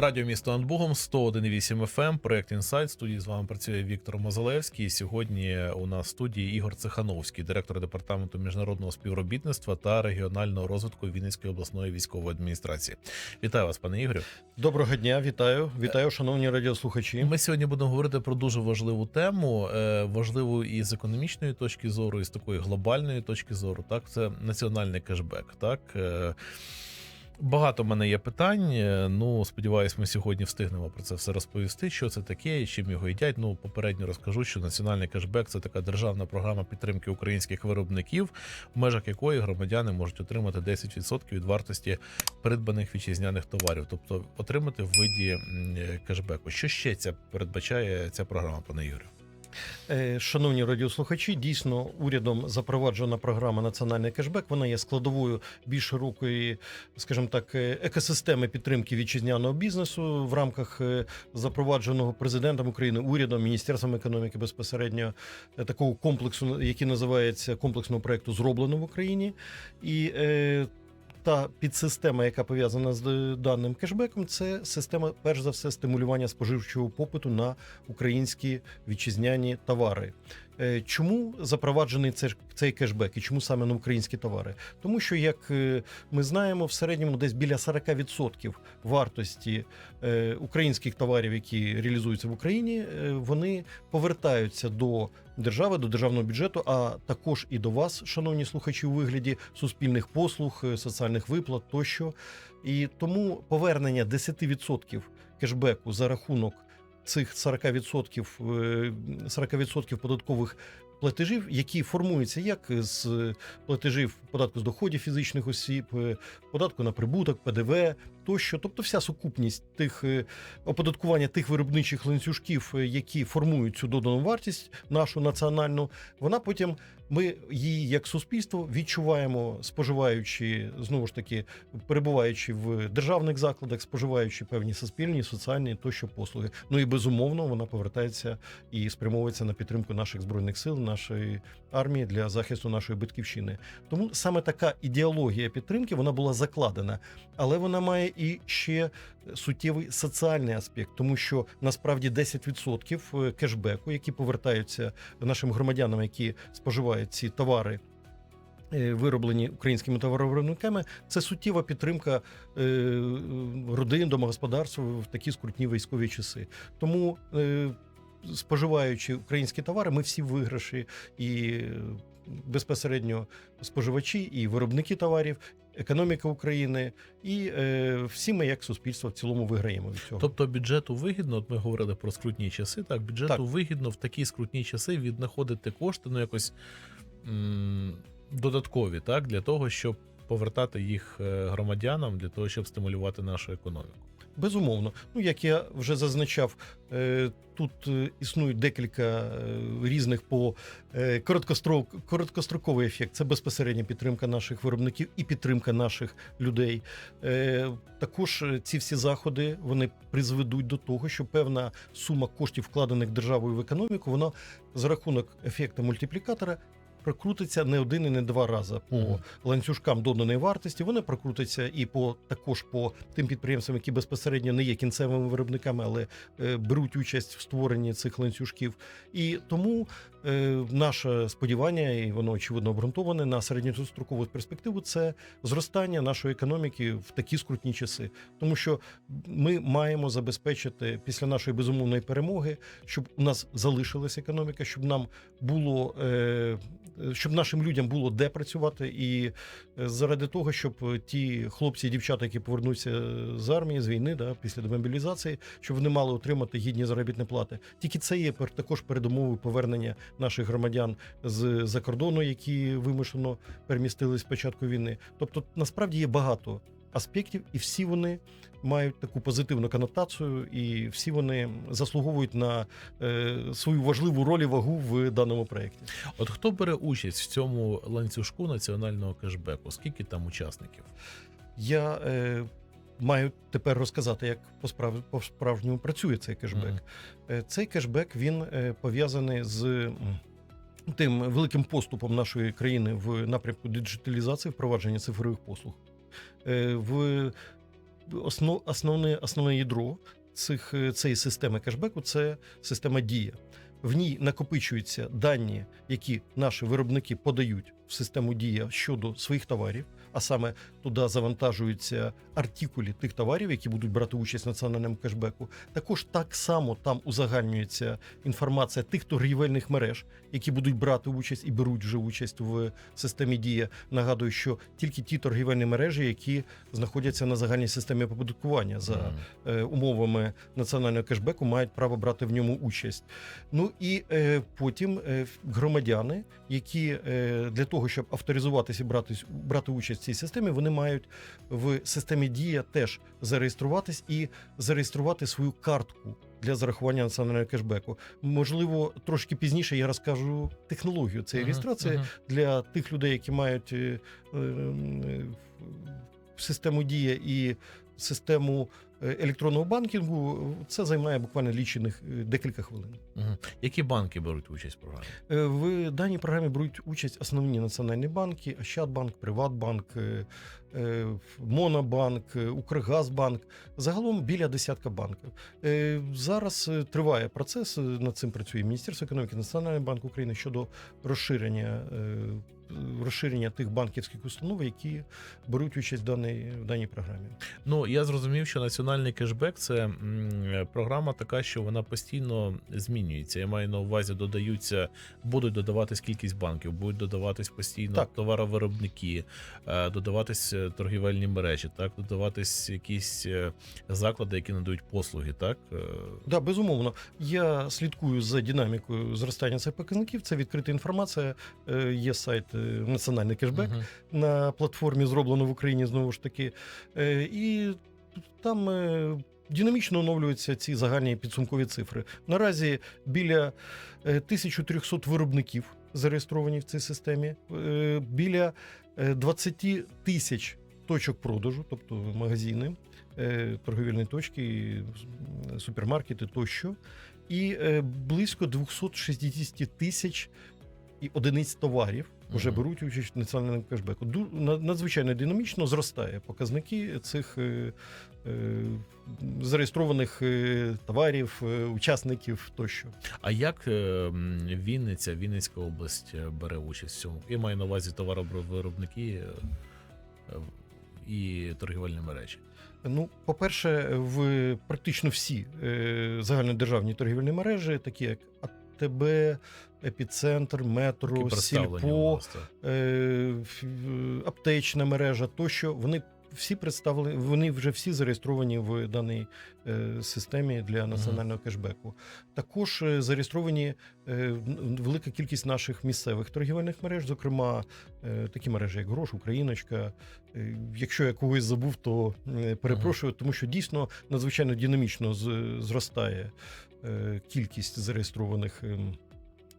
Радіо місто над Богом 101,8 FM, проект Інсайт. Студії з вами працює Віктор Мозалевський. І Сьогодні у нас в студії Ігор Цехановський, директор департаменту міжнародного співробітництва та регіонального розвитку Вінницької обласної військової адміністрації. Вітаю вас, пане Ігорю. Доброго дня, вітаю, вітаю, шановні радіослухачі. Ми сьогодні будемо говорити про дуже важливу тему, е, важливу і з економічної точки зору, і з такої глобальної точки зору. Так, це національний кешбек. Так. Багато в мене є питань. Ну, сподіваюсь, ми сьогодні встигнемо про це все розповісти. Що це таке чим його їдять. Ну, попередньо розкажу, що національний кешбек це така державна програма підтримки українських виробників, в межах якої громадяни можуть отримати 10% від вартості придбаних вітчизняних товарів, тобто отримати в виді кешбеку. Що ще ця передбачає ця програма, пане Юрію? Е, Шановні радіослухачі, дійсно урядом запроваджена програма Національний кешбек. Вона є складовою більш широкої, скажімо так, е, екосистеми підтримки вітчизняного бізнесу в рамках е, запровадженого президентом України, урядом, міністерством економіки безпосередньо такого комплексу, який називається комплексного проекту зроблено в Україні. І та підсистема, яка пов'язана з даним кешбеком, це система, перш за все, стимулювання споживчого попиту на українські вітчизняні товари. Е, Чому запроваджений це- цей кешбек і чому саме на українські товари? Тому що, як е, ми знаємо, в середньому десь біля 40% вартості е, українських товарів, які реалізуються в Україні, вони повертаються до держави, до державного бюджету, а також і до вас, шановні слухачі, у вигляді суспільних послуг, соціальних виплат тощо. І тому повернення 10% кешбеку за рахунок цих 40%, е, 40% податкових платежів, які формуються як з платежів податку з доходів фізичних осіб, е, податку на прибуток, ПДВ тощо, тобто вся сукупність тих е, оподаткування тих виробничих ланцюжків, е, які формують цю додану вартість, нашу національну, вона потім ми її як суспільство відчуваємо, споживаючи знову ж таки, перебуваючи в державних закладах, споживаючи певні суспільні, соціальні тощо послуги. Ну і безумовно вона повертається і спрямовується на підтримку наших збройних сил, нашої армії для захисту нашої батьківщини. Тому саме така ідеологія підтримки вона була закладена, але вона має і ще суттєвий соціальний аспект, тому що насправді 10% кешбеку, які повертаються нашим громадянам, які споживають ці товари. е, Вироблені українськими товаровиробниками, це суттєва підтримка е, родин, домогосподарств в такі скрутні військові часи. Тому, е, споживаючи українські товари, ми всі виграші і е, безпосередньо споживачі, і виробники товарів, економіка України, і е, всі ми, як суспільство, в цілому виграємо від цього. Тобто бюджету вигідно, от ми говорили про скрутні часи. Так, бюджету Так. вигідно в такі скрутні часи віднаходити кошти, ну якось м- додаткові, так, для того, щоб повертати їх е, громадянам, для того, щоб стимулювати нашу економіку. Безумовно. Ну, як я вже зазначав, е, тут е, існують декілька е, різних по короткострок, короткостроковий ефект. Це безпосередня підтримка наших виробників і підтримка наших людей. Також ці всі заходи вони призведуть до того, що певна сума коштів, вкладених державою в економіку, вона за рахунок ефекту мультиплікатора. Прокрутиться не один і не два рази по Мгм. ланцюжкам доданої вартості. Вони прокрутяться і по також по тим підприємствам, які безпосередньо не є кінцевими виробниками, але е, беруть участь в створенні цих ланцюжків. І тому е, наше сподівання, і воно очевидно обґрунтоване на середньострокову перспективу, це зростання нашої економіки в такі скрутні часи, тому що ми маємо забезпечити після нашої безумовної перемоги, щоб у нас залишилася економіка, щоб нам було е, щоб нашим людям було де працювати, і е, заради того, щоб ті хлопці і дівчата, які повернуться з армії, з війни, да, після демобілізації, щоб вони мали отримати гідні заробітні плати. Тільки це є також передумовою повернення наших громадян з за кордону, які вимушено перемістились з початку війни. Тобто, насправді є багато аспектів, і всі вони мають таку позитивну конотацію, і всі вони заслуговують на е, свою важливу роль і вагу в даному проєкті. От хто бере участь в цьому ланцюжку національного кешбеку? Скільки там учасників? Я е, маю тепер розказати, як по справ по справжньому працює цей кешбек. Е, Цей кешбек він е, пов'язаний з тим великим поступом нашої країни в напрямку диджиталізації, впровадження цифрових послуг. Е, В основ, основне, основне ядро цих, е, цієї системи кешбеку це система дія. В ній накопичуються дані, які наші виробники подають в систему дія щодо своїх товарів, а саме туди завантажуються артикулі тих товарів, які будуть брати участь в національному кешбеку. Також так само там узагальнюється інформація тих торгівельних мереж, які будуть брати участь і беруть вже участь в системі дія. Нагадую, що тільки ті торгівельні мережі, які знаходяться на загальній системі оподаткування за е, умовами національного кешбеку мають право брати в ньому участь. Ну і е, потім е, громадяни, які е, для того, щоб авторизуватися і брати, брати участь в цій системі, вони мають в системі Дія теж зареєструватись і зареєструвати свою картку. Для зарахування національного кешбеку. Можливо, трошки пізніше я розкажу технологію цієї Мгм, реєстрації мгм. для тих людей, які мають е, е, е, систему дія і систему електронного банкінгу, це займає буквально лічених е, декілька хвилин. Які банки беруть участь в програмі? Е, В даній програмі беруть участь основні національні банки: Ощадбанк, Приватбанк, е, е, Монобанк, е, Укргазбанк. Загалом біля десятка банків. Е, Зараз е, триває процес. е, Над цим працює Міністерство економіки, Національний банк України щодо розширення. е, Розширення тих банківських установ, які беруть участь в даній, в даній програмі. Ну я зрозумів, що національний кешбек це програма така, що вона постійно змінюється. Я маю на увазі, додаються, будуть додаватись кількість банків, будуть додаватись постійно Так. товаровиробники, е, додаватись е, торгівельні мережі, так додаватись якісь е, заклади, які надають послуги, так Е, Да, безумовно. Я слідкую за динамікою зростання цих показників. Це відкрита інформація. Е, Є сайт е, Національний кешбек мгм. на платформі, зроблено в Україні знову ж таки. Е, І там. е, Динамічно оновлюються ці загальні підсумкові цифри. Наразі біля е, 1300 виробників зареєстровані в цій системі, е, біля е, 20 тисяч точок продажу, тобто магазини, е, торговельні точки, е, супермаркети тощо, і е, близько 260 тисяч і одиниць товарів вже беруть участь в національному кешбеку. Ду- Надзвичайно динамічно зростає показники цих е, е, зареєстрованих е, товарів, е, учасників тощо. А як е, Вінниця, Вінницька область бере участь в цьому? Я маю на увазі товаровиробники і торгівельні мережі. Ну, по-перше, в практично всі е, загальнодержавні торгівельні мережі, такі як АТБ, Епіцентр, Метро, Сільпо, е, аптечна мережа, тощо вони всі представлені, вони вже всі зареєстровані в даній е, системі для національного кешбеку. Також е, зареєстровані е, велика кількість наших місцевих торгівельних мереж, зокрема е, такі мережі, як Грош, Україночка. Е, Якщо я когось забув, то е, перепрошую, тому що дійсно надзвичайно динамічно з- зростає кількість зареєстрованих. ем,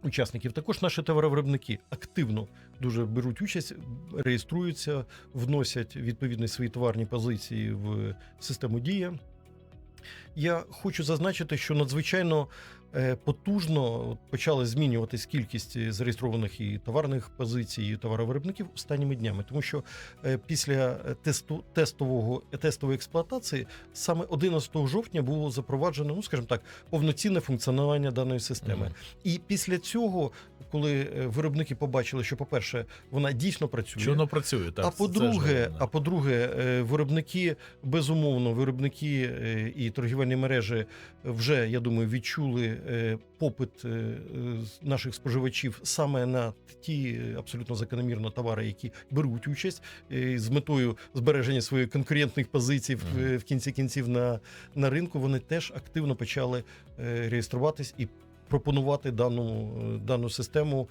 Учасників також наші товаровиробники активно дуже беруть участь, реєструються, вносять відповідні свої товарні позиції в систему дія. Я хочу зазначити, що надзвичайно е, потужно от почала змінюватись кількість е, зареєстрованих і товарних позицій, і товаровиробників останніми днями, тому що е, після е, тесту тестового тестової експлуатації саме 11 жовтня було запроваджено, ну скажімо так, повноцінне функціонування даної системи. Мгм. І після цього, коли е, виробники побачили, що, по-перше, вона дійсно працює. Чи воно працює? Так, а по-друге, а по-друге, е, виробники безумовно, виробники е, і торгівельні мережі вже я думаю відчули е, попит е, е, з наших споживачів саме на ті е, абсолютно закономірно товари, які беруть участь е, з метою збереження своїх конкурентних позицій в, в кінці кінців на, на ринку. Вони теж активно почали е, реєструватись і. Пропонувати дану, е, дану систему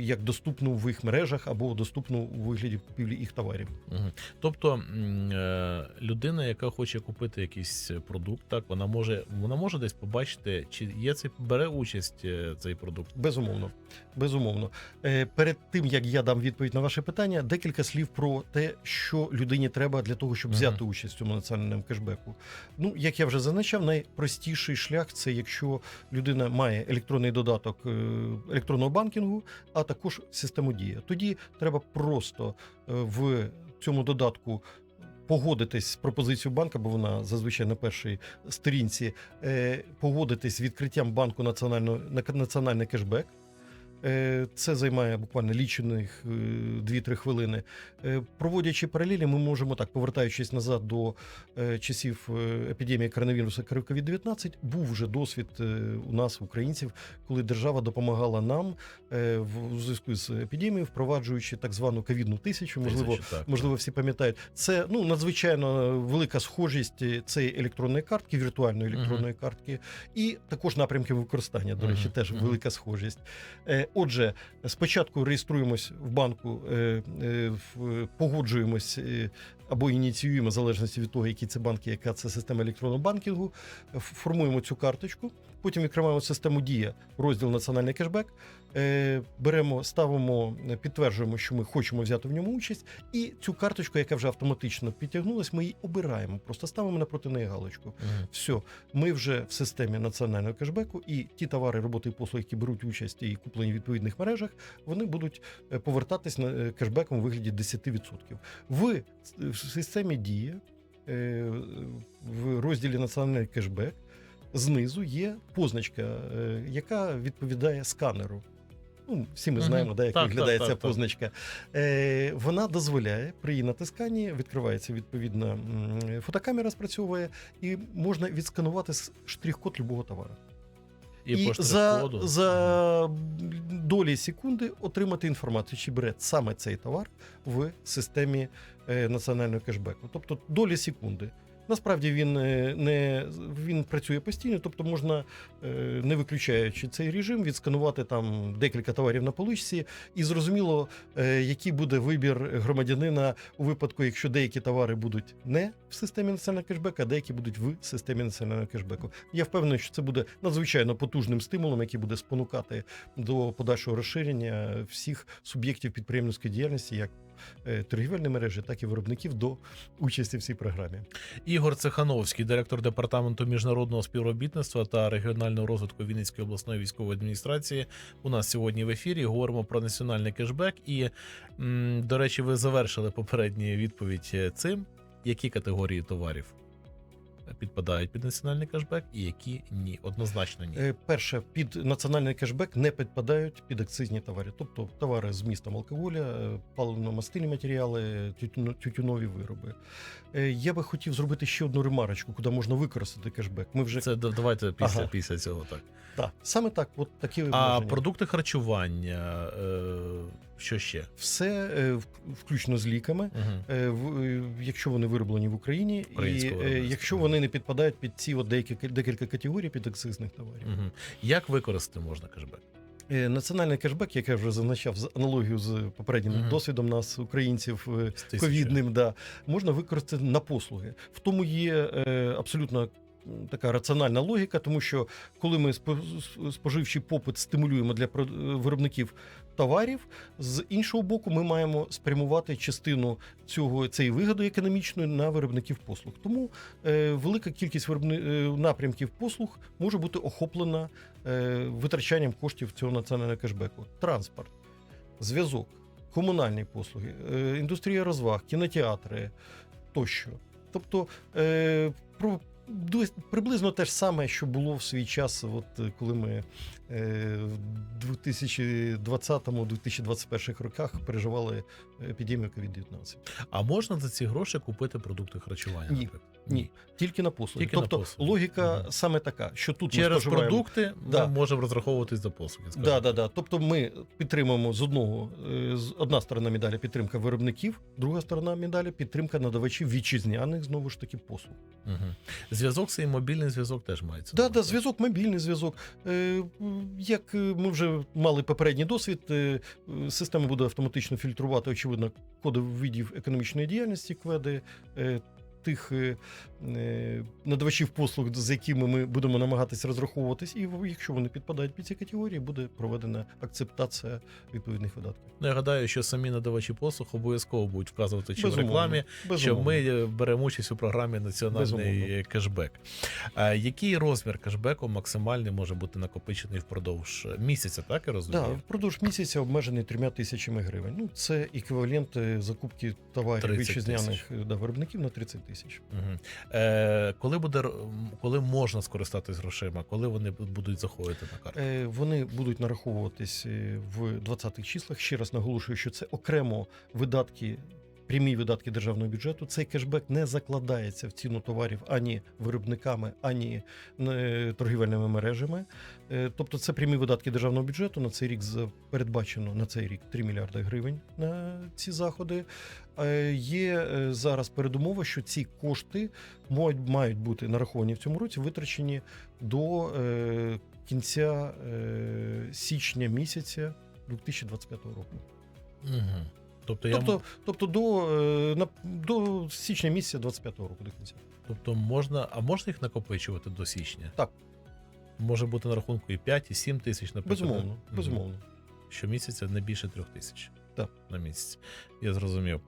як доступну в їх мережах або доступну у вигляді купівлі їх товарів. Тобто е, людина, яка хоче купити якийсь продукт, так вона може вона може десь побачити, чи є цей бере участь е, цей продукт. Безумовно, безумовно. Перед тим як я дам відповідь на ваше питання, декілька слів про те, що людині треба для того, щоб взяти участь в цьому національному кешбеку. Ну, як я вже зазначав, найпростіший шлях це якщо людина має електронний додаток е, електронного банкінгу, а також систему дія. Тоді треба просто е, в цьому додатку. погодитись з пропозицією банка, бо вона зазвичай на першій сторінці, е, погодитись з відкриттям банку національного на національний кешбек. Е, Це займає буквально лічених е, 2-3 хвилини. Е, Проводячи паралелі, ми можемо так, повертаючись назад до е, часів е, епідемії коронавірусу COVID-19, був вже досвід е, у нас, українців, коли держава допомагала нам е, в зв'язку з епідемією, впроваджуючи так звану ковідну тисячу. Можливо, так. можливо, всі пам'ятають. Це ну надзвичайно велика схожість е, цієї електронної картки, віртуальної електронної картки, і також напрямки використання. До речі, Мгм, теж мгм. велика схожість. Отже, спочатку реєструємось в банку, е, е, погоджуємось. е, Або ініціюємо в залежності від того, які це банки, яка це система електронного банкінгу. Формуємо цю карточку, потім відкриваємо систему Дія, розділ Національний кешбек. е, Беремо, ставимо, підтверджуємо, що ми хочемо взяти в ньому участь, і цю карточку, яка вже автоматично підтягнулась, ми її обираємо. Просто ставимо напроти неї галочку. Мгм. Все, ми вже в системі національного кешбеку, і ті товари, роботи і послуги, які беруть участь і куплені в відповідних мережах, вони будуть е, повертатись на е, кешбеком у вигляді 10%. В, в системі Дія в розділі Національний кешбек знизу є позначка, е, яка відповідає сканеру. Ну, всі ми знаємо, да, як Так, виглядає так, ця так, позначка. Е, вона дозволяє при її натисканні відкривається відповідна фотокамера, спрацьовує, і можна відсканувати штрих-код любого товару. І, по за, за долі секунди отримати інформацію, чи бере саме цей товар в системі е, національного кешбеку. Тобто долі секунди. Насправді він е, не він працює постійно, тобто можна, е, не виключаючи цей режим, відсканувати там декілька товарів на поличці, і зрозуміло, е, який буде вибір громадянина у випадку, якщо деякі товари будуть не в системі національного кешбеку, а деякі будуть в системі національного кешбеку. Я впевнений, що це буде надзвичайно потужним стимулом, який буде спонукати до подальшого розширення всіх суб'єктів підприємницької діяльності, як торгівельні мережі, так і виробників до участі в цій програмі. Ігор Цехановський, директор департаменту міжнародного співробітництва та регіонального розвитку Вінницької обласної військової адміністрації. У нас сьогодні в ефірі говоримо про національний кешбек. І, до речі, ви завершили попередню відповідь е, цим, які категорії товарів підпадають під національний кешбек, і які ні. Однозначно ні. Е, Перше, під національний кешбек не підпадають під акцизні товари, тобто товари з містом алкоголя, е, паливно-мастильні матеріали, тютюно- тютюнові вироби. Е, Я би хотів зробити ще одну ремарочку, куди можна використати кешбек. Ми вже Це давайте після, Ага. після цього так. так, саме так, от такі А продукти харчування, е, що ще? все е, включно з ліками. Угу. Якщо вони вироблені в Україні, і якщо вони не підпадають під ці от деякі декілька категорій під акцизних товарів. Угу. Як використати можна кешбек? Національний кешбек, як я вже зазначав, з аналогію з попереднім Мгм. досвідом нас, українців, ковідним, да, можна використати на послуги. В тому є е, абсолютно. Така раціональна логіка, тому що коли ми спо- споживчий попит стимулюємо для виробників товарів, з іншого боку, ми маємо спрямувати частину цього цієї вигоди економічної на виробників послуг. Тому е, велика кількість виробни... е, напрямків послуг може бути охоплена е, витрачанням коштів цього національного кешбеку. Транспорт, зв'язок, комунальні послуги, е, індустрія розваг, кінотеатри тощо. Тобто е, Приблизно те ж саме, що було в свій час, от е, коли ми в 2020-2021 роках переживали епідемію COVID-19. А можна за ці гроші купити продукти харчування? Ні. Ні, тільки на послуги. Тільки на тобто послуги. логіка Мгм. саме така, що тут ми Через споживаємо продукти Да. ми можемо розраховуватись за послуги. скажімо. Да, да, да. Тобто ми підтримуємо з одного е, з одна сторона медалі підтримка виробників, друга сторона медалі підтримка надавачів вітчизняних знову ж таки послуг. Мгм. Зв'язок і мобільний зв'язок теж мається. Да, на да, зв'язок, мобільний зв'язок. Як е, ми вже мали попередній досвід, е, система буде автоматично фільтрувати, очевидно, коди видів економічної діяльності, кведи е, тих е, е, надавачів послуг, з якими ми будемо намагатися розраховуватись, і якщо вони підпадають під ці категорії, буде проведена акцептація відповідних видатків. Ну, я гадаю, що самі надавачі послуг обов'язково будуть вказувати чи в Безумовно. рекламі, що ми беремо участь у програмі національний Безумовно. кешбек. А який розмір кешбеку максимальний може бути накопичений впродовж місяця, так я розумію? Да, впродовж місяця обмежений трьома тисячами гривень. Ну, це еквівалент е, закупки товарів 30 вітчизняних да, виробників на 30 тисяч. Угу. Е, коли буде коли можна скористатись грошима, коли вони будуть заходити на карту? Е, Вони будуть нараховуватись е, в 20-х числах. Ще раз наголошую, що це окремо видатки. Прямі видатки державного бюджету цей кешбек не закладається в ціну товарів ані виробниками, ані е, торгівельними мережами. Е, Тобто, це прямі видатки державного бюджету. На цей рік передбачено на цей рік 3 мільярди гривень на ці заходи. Е, Є зараз передумова, що ці кошти мають, бути нараховані в цьому році, витрачені до кінця січня місяця 2025 року. Угу. Тобто, я, Тобто, тобто до, е, на, до січня місяця 25 року до кінця. тобто можна, а можна їх накопичувати до січня? Так. Може бути на рахунку і 5, і 7 тисяч, наприклад. Безумовно, безумовно. Щомісяця не більше трьох тисяч. Так. На місяць. Я зрозумів.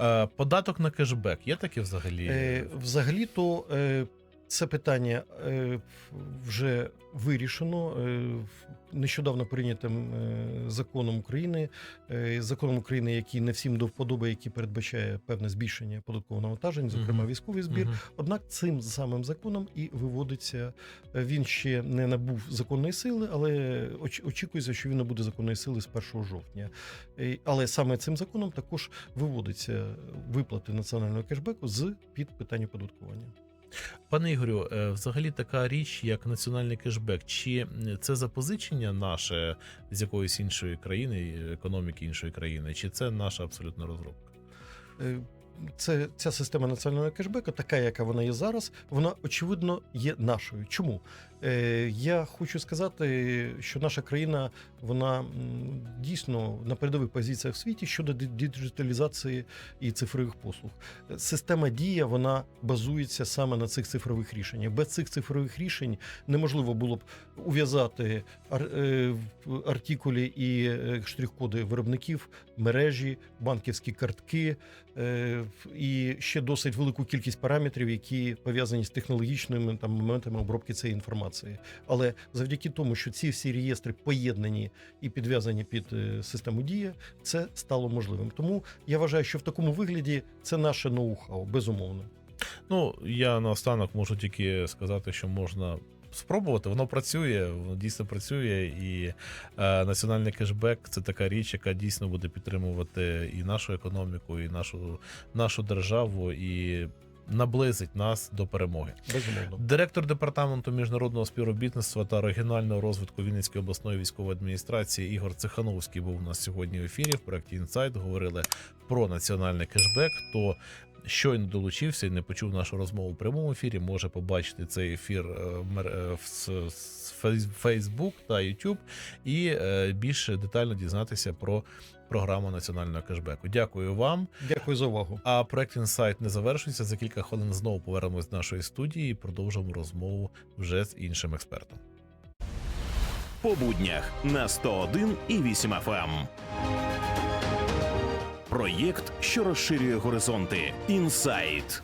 Е, податок на кешбек є таке взагалі? Е, взагалі-то е, це питання е, вже вирішено е, нещодавно прийнятим е, законом України, законом України, який не всім до вподоби, який передбачає певне збільшення податкового навантаження, зокрема військовий збір. Однак цим самим законом і виводиться. Він ще не набув законної сили, але оч- очікується, що він набуде законної сили з 1 жовтня. Але саме цим законом також виводиться виплати національного кешбеку з під питання податкування. Пане Ігорю, е, взагалі така річ, як національний кешбек, чи це запозичення наше з якоїсь іншої країни, економіки іншої країни, чи це наша абсолютна розробка? Е, Це ця система національного кешбеку, така, яка вона є зараз, вона очевидно є нашою. Чому? Е, я хочу сказати, що наша країна вона дійсно на передових позиціях в світі щодо діджиталізації і цифрових послуг. Система дія вона базується саме на цих цифрових рішеннях. Без цих цифрових рішень неможливо було б ув'язати е, артикулі і е, штрих-коди виробників, мережі, банківські картки і ще досить велику кількість параметрів, які пов'язані з технологічними там моментами обробки цієї інформації. Але завдяки тому, що ці всі реєстри поєднані і підв'язані під е, систему дія, це стало можливим. Тому я вважаю, що в такому вигляді це наше ноу-хау, безумовно. Ну, я наостанок можу тільки сказати, що можна. Спробувати, воно працює, воно дійсно працює, і е, національний кешбек це така річ, яка дійсно буде підтримувати і нашу економіку, і нашу, нашу державу, і наблизить нас до перемоги. Безумовно. Директор департаменту міжнародного співробітництва та регіонального розвитку Вінницької обласної військової адміністрації Ігор Цехановський був у нас сьогодні в ефірі в проєкті Інсайт. Говорили про національний кешбек. Хто щойно долучився і не почув нашу розмову в прямому ефірі, може побачити цей ефір е, в мер- е, Facebook та YouTube і е, більше детально дізнатися про програму національного кешбеку. Дякую вам. Дякую за увагу. А проект інсайт не завершується. За кілька хвилин знову повернемось до нашої студії і продовжимо розмову вже з іншим експертом. по буднях на 101 і 8 FM. Проєкт, що розширює горизонти. Інсайт.